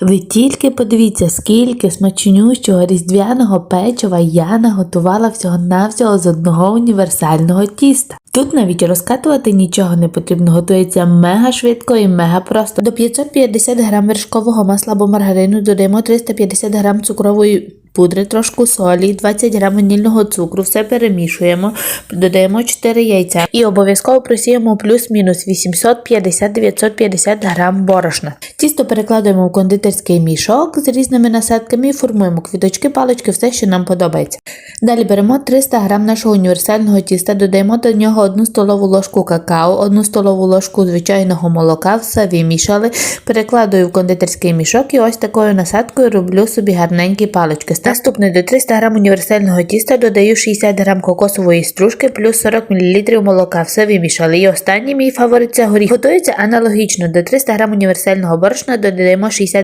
Ви тільки подивіться, скільки смачнющого різдвяного печива я наготувала всього-навсього з одного універсального тіста. Тут навіть розкатувати нічого не потрібно, готується мега швидко і мега просто. До 550 грам вершкового масла або маргарину додаємо 350 грам цукрової пудри, трошку солі, 20 грам ванільного цукру, все перемішуємо, додаємо 4 яйця і обов'язково просіємо плюс-мінус 850-950 грам борошна. Тісто перекладаємо в кондитерський мішок з різними насадками і формуємо квіточки, палички, все, що нам подобається. Далі беремо 300 грам нашого універсального тіста, додаємо до нього 1 столову ложку какао, 1 столову ложку звичайного молока, все вимішали, перекладаю в кондитерський мішок і ось такою насадкою роблю собі гарненькі палички. Наступне до 300 грам універсального тіста додаю 60 грам кокосової стружки плюс 40 мл молока, все вимішали. І останній мій фаворит це горіх. Готується аналогічно до 300 грам універсального борошна додаємо 60